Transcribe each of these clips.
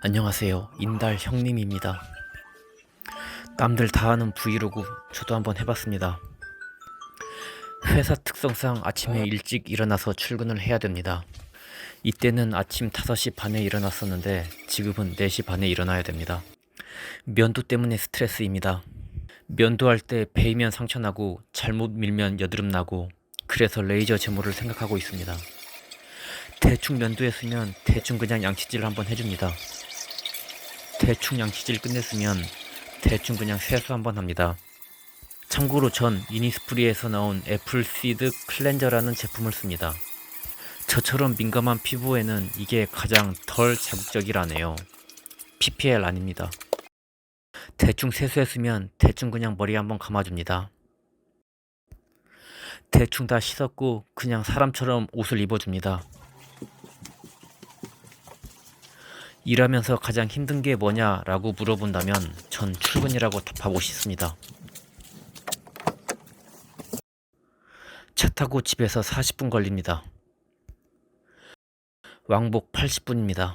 안녕하세요. 인달 형님입니다. 남들 다 하는 브이로그 저도 한번 해봤습니다. 회사 특성상 아침에 일찍 일어나서 출근을 해야 됩니다. 이때는 아침 5시 반에 일어났었는데 지금은 4시 반에 일어나야 됩니다. 면도 때문에 스트레스입니다. 면도할 때 베이면 상처나고 잘못 밀면 여드름 나고 그래서 레이저 제모를 생각하고 있습니다. 대충 면도했으면 대충 그냥 양치질 한번 해줍니다. 대충 양치질 끝냈으면 대충 그냥 세수 한번 합니다. 참고로 전 이니스프리에서 나온 애플시드 클렌저라는 제품을 씁니다. 저처럼 민감한 피부에는 이게 가장 덜 자극적이라네요. PPL 아닙니다. 대충 세수했으면 대충 그냥 머리 한번 감아줍니다. 대충 다 씻었고 그냥 사람처럼 옷을 입어줍니다. 일하면서 가장 힘든 게 뭐냐라고 물어본다면 전 출근이라고 답하고 싶습니다. 차 타고 집에서 40분 걸립니다. 왕복 80분입니다.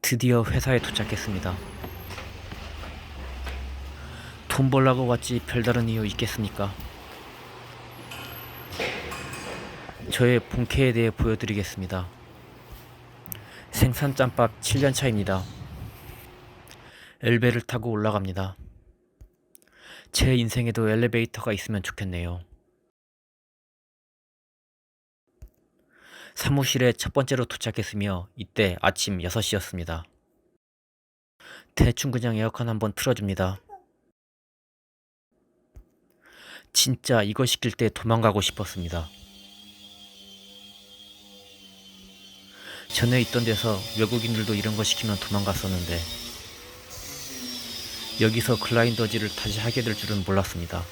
드디어 회사에 도착했습니다. 돈 벌라고 왔지 별다른 이유 있겠습니까? 저의 본캐에 대해 보여드리겠습니다. 생산 짬밥 7년 차입니다. 엘베를 타고 올라갑니다. 제 인생에도 엘리베이터가 있으면 좋겠네요. 사무실에 첫 번째로 도착했으며 이때 아침 6시였습니다. 대충 그냥 에어컨 한번 틀어줍니다. 진짜 이거 시킬 때 도망가고 싶었습니다. 전에 있던 데서 외국인들도 이런 거 시키면 도망갔었는데 여기서 글라인더질을 다시 하게 될 줄은 몰랐습니다.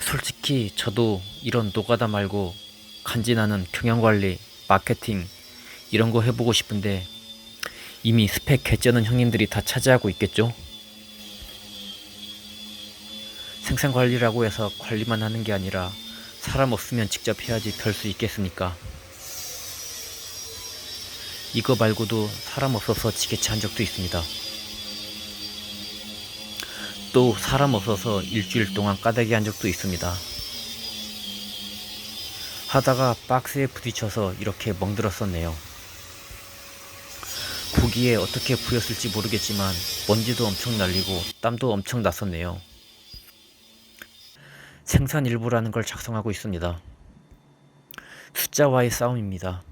솔직히 저도 이런 노가다 말고 간지나는 경영관리, 마케팅 이런 거 해보고 싶은데 이미 스펙 개쩌는 형님들이 다 차지하고 있겠죠? 생산 관리라고 해서 관리만 하는 게 아니라 사람 없으면 직접 해야지 별 수 있겠습니까? 이거 말고도 사람 없어서 지게차 한 적도 있습니다. 또 사람 없어서 일주일 동안 까대기 한 적도 있습니다. 하다가 박스에 부딪혀서 이렇게 멍들었었네요. 고기에 어떻게 부였을지 모르겠지만 먼지도 엄청 날리고 땀도 엄청 났었네요. 생산 일부라는 걸 작성하고 있습니다. 숫자와의 싸움입니다.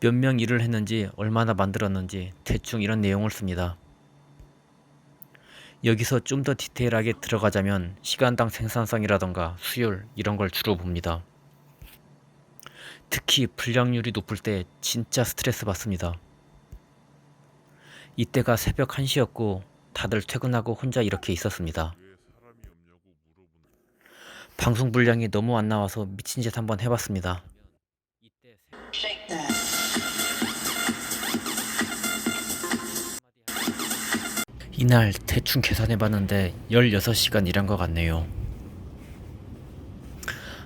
몇 명 일을 했는지 얼마나 만들었는지 대충 이런 내용을 씁니다. 여기서 좀 더 디테일하게 들어가자면 시간당 생산성이라던가 수율 이런 걸 주로 봅니다. 특히 불량률이 높을 때 진짜 스트레스 받습니다. 이때가 새벽 1시였고 다들 퇴근하고 혼자 이렇게 있었습니다. 방송 분량이 너무 안 나와서 미친 짓 한번 해봤습니다. 이날 대충 계산해봤는데 16시간 일한 것 같네요.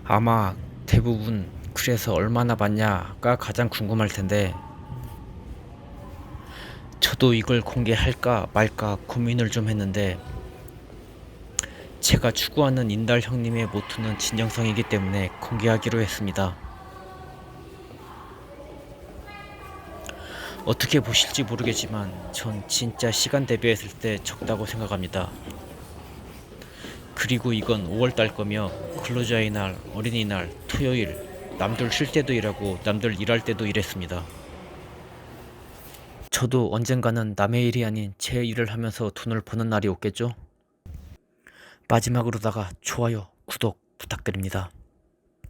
아마 대부분 그래서 얼마나 받냐가 가장 궁금할 텐데 저도 이걸 공개할까 말까 고민을 좀 했는데 제가 추구하는 인달 형님의 모토는 진정성이기 때문에 공개하기로 했습니다. 어떻게 보실지 모르겠지만 전 진짜 시간 대비했을 때 적다고 생각합니다. 그리고 이건 5월달 거며 근로자의 날, 어린이날, 토요일, 남들 쉴 때도 일하고 남들 일할 때도 일했습니다. 저도 언젠가는 남의 일이 아닌 제 일을 하면서 돈을 버는 날이 오겠죠? 마지막으로다가 좋아요, 구독 부탁드립니다.